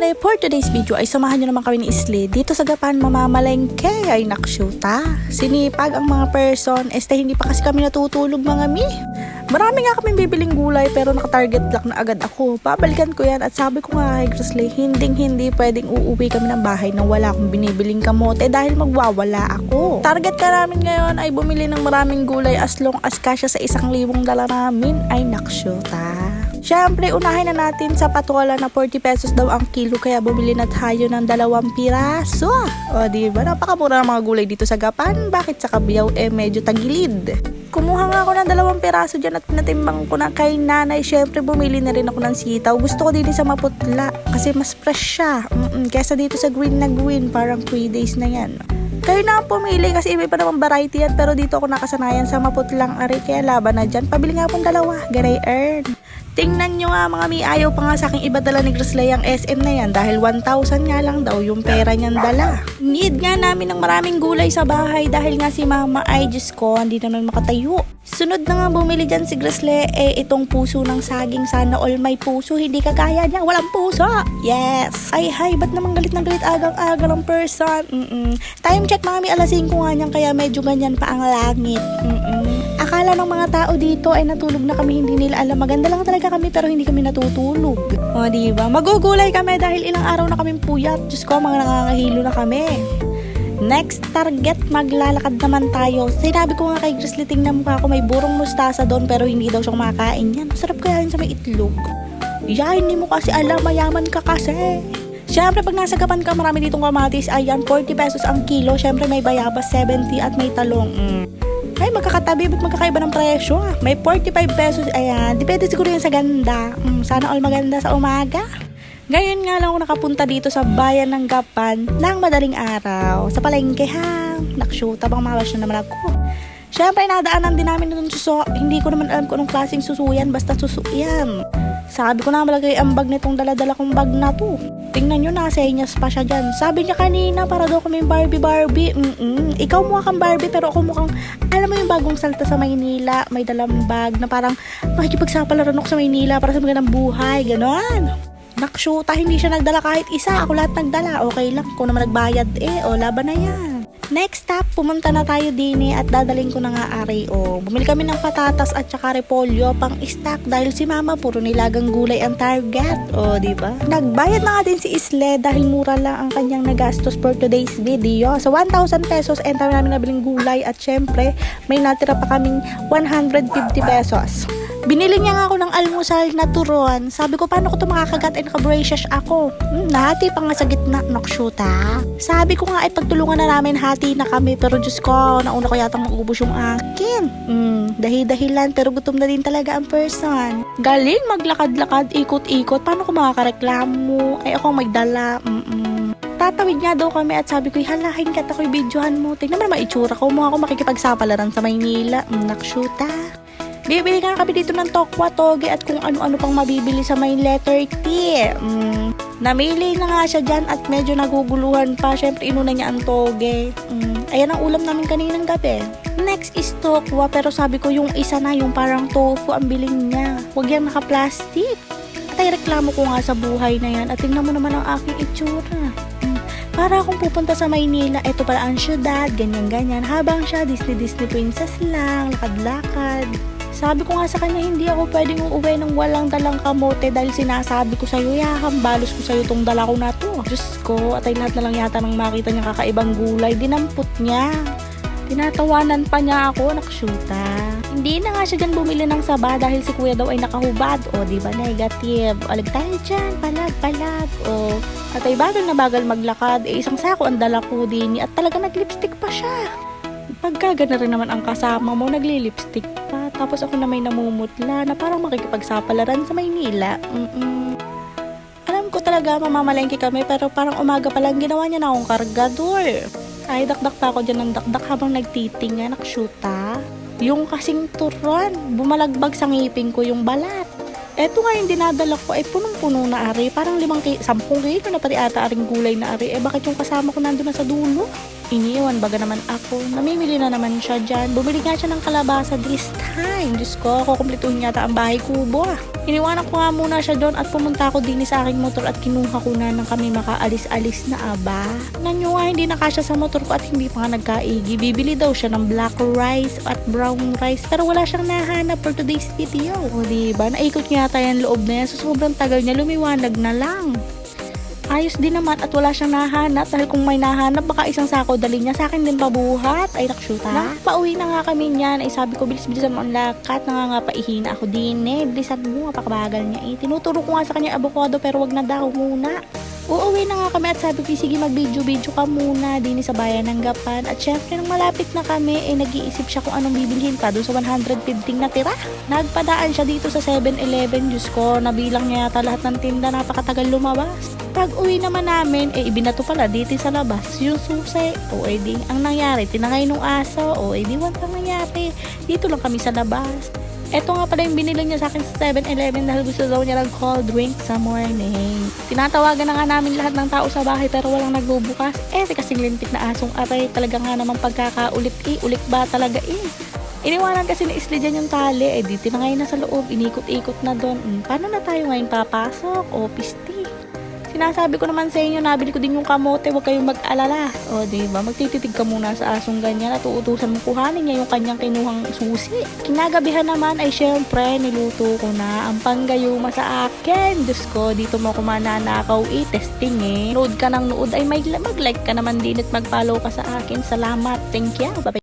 are, for today's video ay samahan nyo naman kami ni Isle dito sa Gapan mamamalengke ay nakshuta. Sinipag ang mga person, este hindi pa kasi kami natutulog mga mi. Marami nga kami bibiling gulay pero nakatarget lock na agad ako. Babalikan ko yan at sabi ko nga kay Grizzly, hinding hindi pwedeng uuwi kami ng bahay nang wala akong binibiling kamote dahil magwawala ako. Target ka namin ngayon ay bumili ng maraming gulay as long as kasya sa isang libong dala namin ay nakshuta. Siyempre, unahin na natin sa patola na 40 pesos daw ang kilo kaya bumili na tayo ng dalawang piraso. O di ba? Napakamura ng mga gulay dito sa Gapan. Bakit sa Kabiyaw eh medyo tagilid? Kumuha nga ako ng dalawang piraso dyan at pinatimbang ko na kay nanay. Siyempre, bumili na rin ako ng sitaw. Gusto ko din sa maputla kasi mas fresh siya. Mm-mm, kesa dito sa green na green, parang 3 days na yan. Kayo na ang pumili kasi iba pa naman variety yan pero dito ako nakasanayan sa maputlang ari kaya laban na dyan. Pabili nga pong dalawa, garay earn. Tingnan nyo nga mga mi, ayaw pa nga sa aking iba dala ni Grisley ang SM na yan dahil 1,000 nga lang daw yung pera niyang dala. Need nga namin ng maraming gulay sa bahay dahil nga si mama ay Diyos ko, hindi naman makatayo. Sunod na nga bumili dyan si Grisley, eh itong puso ng saging sana all may puso, hindi kagaya niya, walang puso. Yes! Ay hay, ba't naman galit ng galit agang-aga ng person? Mm-mm. Time check mga mi, alas 5 nga niyan kaya medyo ganyan pa ang langit. Mm-mm. Akala ng mga tao dito ay natulog na kami, hindi nila alam. Maganda lang talaga kami pero hindi kami natutulog. O, di ba? Magugulay kami dahil ilang araw na kami puyat. Diyos ko, mga nangangahilo na kami. Next target, maglalakad naman tayo. Sinabi ko nga kay Grizzly, tingnan mukha ko may burong mustasa doon pero hindi daw siya kumakain yan. Sarap kaya yun sa may itlog. Ya, hindi mo kasi alam, mayaman ka kasi. Siyempre, pag nasa gapan ka, marami ditong kamatis. Ayan, 40 pesos ang kilo. Siyempre, may bayabas 70 at may talong. Mm. Ay, magkakatabi, ba't magkakaiba ng presyo? ah? May 45 pesos, ayan. Depende siguro yan sa ganda. Mm, sana all maganda sa umaga. Ngayon nga lang ako nakapunta dito sa bayan ng Gapan ng madaling araw. Sa palengke ha. Nakshuta bang mawas na naman ako. Siyempre, nadaanan din namin doon suso. Hindi ko naman alam kung anong klaseng suso yan. Basta suso yan. Sabi ko na malagay ang bag nitong daladala kong bag na to. Tingnan nyo, nakasenyas pa siya dyan. Sabi niya kanina, para daw kami Barbie Barbie. Mm-mm. Ikaw mukha kang Barbie, pero ako mukhang, alam mo yung bagong salta sa Maynila, may dalang bag na parang makikipagsapalaran ako sa Maynila para sa magandang buhay. Ganon. Nakshuta, hindi siya nagdala kahit isa. Ako lahat nagdala. Okay lang. Kung naman nagbayad eh, o laban na yan. Next stop, pumunta na tayo din eh, at dadaling ko na nga ari o. Bumili kami ng patatas at saka repolyo pang stock dahil si mama puro nilagang gulay ang target. O, di ba? Nagbayad na nga din si Isle dahil mura lang ang kanyang nagastos for today's video. So, 1,000 pesos and tayo namin nabiling gulay at syempre, may natira pa kaming 150 pesos. Binili niya nga ako ng almusal na turon. Sabi ko, paano ko ito makakagat and nakabracious ako? Hmm, nahati pa nga sa gitna, nakshuta. Sabi ko nga, ay pagtulungan na namin, hati na kami. Pero Diyos ko, nauna ko yatang maubos yung akin. Hmm, dahi-dahilan, pero gutom na din talaga ang person. Galing, maglakad-lakad, ikot-ikot. Paano ko makakareklamo? Ay, ako magdala. Mm-mm. Tatawid nga daw kami at sabi ko, halahin ka at ako'y videohan mo. Tingnan mo naman itsura ko. Mukha ako makikipagsapalaran sa Maynila. Mm, nakshuta. Bibili nga kami dito ng tokwa, toge at kung ano-ano pang mabibili sa may letter T. Mm, namili na nga siya dyan at medyo naguguluhan pa. Siyempre, inuna niya ang toge. Mm, ayan ang ulam namin kaninang gabi. Next is tokwa, pero sabi ko yung isa na, yung parang tofu ang biling niya. Huwag yan naka-plastic. At ay reklamo ko nga sa buhay na yan at tingnan mo naman ang aking itsura. Mm, para akong pupunta sa Maynila, ito pala ang syudad, ganyan-ganyan. Habang siya, Disney-Disney princess lang, lakad-lakad. Sabi ko nga sa kanya, hindi ako pwedeng uuwi ng walang dalang kamote dahil sinasabi ko sa'yo, yahambalos ko sa'yo tong dala ko na to. Diyos ko, at ay lahat na lang yata nang makita niya kakaibang gulay, dinampot niya. Tinatawanan pa niya ako, nakshuta. Hindi na nga siya dyan bumili ng saba dahil si kuya daw ay nakahubad. O, di ba negative? O, tayo dyan, palag, palag. O, at ay bagal na bagal maglakad. Eh, isang sako ang dala ko din. At talaga nag-lipstick pa siya. Pagkagana rin naman ang kasama mo, nagli-lipstick pa. Tapos ako na may namumutla na parang makikipagsapalaran sa Maynila. Mm-mm. Alam ko talaga mamamalengke kami pero parang umaga pa lang ginawa niya na akong kargador. Ay, dakdak pa ako dyan ng dakdak habang nagtitinga, nakshuta. Yung kasing turon, bumalagbag sa ngipin ko yung balat. Eto nga yung dinadala ko ay punong-puno na ari. Parang limang sampung kilo na pati ata aring gulay na ari. Eh bakit yung kasama ko nandun na sa dulo? Iniwan baga naman ako. Namimili na naman siya dyan. Bumili nga siya ng kalabasa this time. Diyos ko, kukumpletuhin yata ang bahay kubo ah. Iniwanan ko nga muna siya doon at pumunta ako din sa aking motor at kinuha ko na nang kami makaalis-alis na aba. Nanyo nga hindi nakasya sa motor ko at hindi pa nga nagkaigi. Bibili daw siya ng black rice at brown rice pero wala siyang nahanap for today's video. O diba, naikot niya yata yung loob na yan. So sobrang tagal niya, lumiwanag na lang. Ayos din naman at wala siyang nahanap dahil kung may nahanap baka isang sako dali niya sa akin din pabuhat. Ay nakshuta. Nang pauwi na nga kami niyan ay sabi ko bilis-bilisan mo ang lakat na nga nga paihina ako din eh. Bilisan mo napakabagal niya eh. Tinuturo ko nga sa kanya avocado pero wag na daw muna. Uuwi na nga kami at sabi ko sige mag-video-video ka muna din sa bayan ng Gapan. At syempre nung malapit na kami eh nag-iisip siya kung anong bibilhin pa doon sa 115 na tira. Nagpadaan siya dito sa 7-Eleven. Diyos ko, nabilang niya yata lahat ng tinda napakatagal lumabas. Pag uwi naman namin, eh ibinato pala dito sa labas yung susi. O edi, ang nangyari, tinangay nung aso. O edi, wala nangyari. Dito lang kami sa labas. Eto nga pala yung binili niya sa akin sa 7-Eleven dahil gusto daw niya ng cold drink sa morning. Tinatawagan na nga namin lahat ng tao sa bahay pero walang nagbubukas. Eh, kasing lintik na asong aray. Talaga nga naman pagkakaulit eh. Ulit ba talaga eh. Iniwanan kasi ni Isli dyan yung tali. Eh, di tinangay na sa loob. Inikot-ikot na doon. Hmm, paano na tayo ngayon papasok? O, pisti. Sinasabi ko naman sa inyo, nabili ko din yung kamote, huwag kayong mag-alala. O, di ba? Magtititig ka muna sa asong ganyan at uutusan mo kuhanin niya yung kanyang kinuhang susi. Kinagabihan naman ay syempre, niluto ko na ang panggayuma sa akin. Diyos ko, dito mo ko mananakaw i-testing eh. Load ka ng nood ay mag-like ka naman din at mag-follow ka sa akin. Salamat. Thank you. Bye